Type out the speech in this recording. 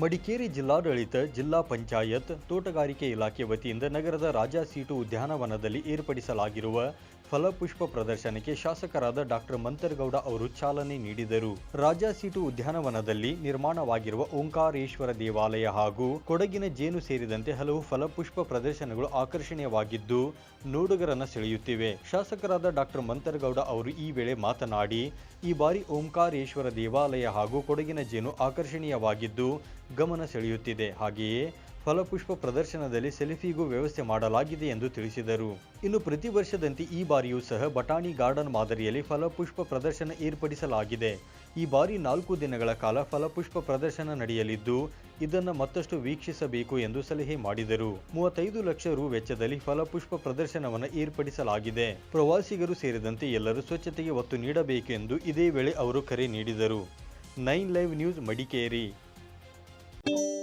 ಮಡಿಕೇರಿ ಜಿಲ್ಲಾಡಳಿತ, ಜಿಲ್ಲಾ ಪಂಚಾಯತ್, ತೋಟಗಾರಿಕೆ ಇಲಾಖೆ ವತಿಯಿಂದ ನಗರದ ರಾಜಾ ಸೀಟು ಉದ್ಯಾನವನದಲ್ಲಿ ಏರ್ಪಡಿಸಲಾಗಿರುವ ಫಲಪುಷ್ಪ ಪ್ರದರ್ಶನಕ್ಕೆ ಶಾಸಕರಾದ ಡಾಕ್ಟರ್ ಮಂತರಗೌಡ ಅವರು ಚಾಲನೆ ನೀಡಿದರು. ರಾಜಾ ಸೀಟು ಉದ್ಯಾನವನದಲ್ಲಿ ನಿರ್ಮಾಣವಾಗಿರುವ ಓಂಕಾರೇಶ್ವರ ದೇವಾಲಯ ಹಾಗೂ ಕೊಡಗಿನ ಜೇನು ಸೇರಿದಂತೆ ಹಲವು ಫಲಪುಷ್ಪ ಪ್ರದರ್ಶನಗಳು ಆಕರ್ಷಣೀಯವಾಗಿದ್ದು, ನೋಡುಗರನ್ನು ಸೆಳೆಯುತ್ತಿವೆ. ಶಾಸಕರಾದ ಡಾಕ್ಟರ್ ಮಂತರಗೌಡ ಅವರು ಈ ವೇಳೆ ಮಾತನಾಡಿ, ಈ ಬಾರಿ ಓಂಕಾರೇಶ್ವರ ದೇವಾಲಯ ಹಾಗೂ ಕೊಡಗಿನ ಜೇನು ಆಕರ್ಷಣೀಯವಾಗಿದ್ದು ಗಮನ ಸೆಳೆಯುತ್ತಿದೆ. ಹಾಗೆಯೇ ಫಲಪುಷ್ಪ ಪ್ರದರ್ಶನದಲ್ಲಿ ಸೆಲ್ಫಿಗೂ ವ್ಯವಸ್ಥೆ ಮಾಡಲಾಗಿದೆ ಎಂದು ತಿಳಿಸಿದರು. ಇನ್ನು ಪ್ರತಿ ವರ್ಷದಂತೆ ಈ ಬಾರಿಯೂ ಸಹ ಬಟಾಣಿ ಗಾರ್ಡನ್ ಮಾದರಿಯಲ್ಲಿ ಫಲಪುಷ್ಪ ಪ್ರದರ್ಶನ ಏರ್ಪಡಿಸಲಾಗಿದೆ. ಈ ಬಾರಿ ನಾಲ್ಕು ದಿನಗಳ ಕಾಲ ಫಲಪುಷ್ಪ ಪ್ರದರ್ಶನ ನಡೆಯಲಿದ್ದು, ಇದನ್ನು ಮತ್ತಷ್ಟು ವೀಕ್ಷಿಸಬೇಕು ಎಂದು ಸಲಹೆ ಮಾಡಿದರು. ಮೂವತ್ತೈದು ಲಕ್ಷ ರು ವೆಚ್ಚದಲ್ಲಿ ಫಲಪುಷ್ಪ ಪ್ರದರ್ಶನವನ್ನು ಏರ್ಪಡಿಸಲಾಗಿದೆ. ಪ್ರವಾಸಿಗರು ಸೇರಿದಂತೆ ಎಲ್ಲರೂ ಸ್ವಚ್ಛತೆಗೆ ಒತ್ತು ನೀಡಬೇಕೆಂದು ಇದೇ ವೇಳೆ ಅವರು ಕರೆ ನೀಡಿದರು. Nine live news Madikeri. Thank you.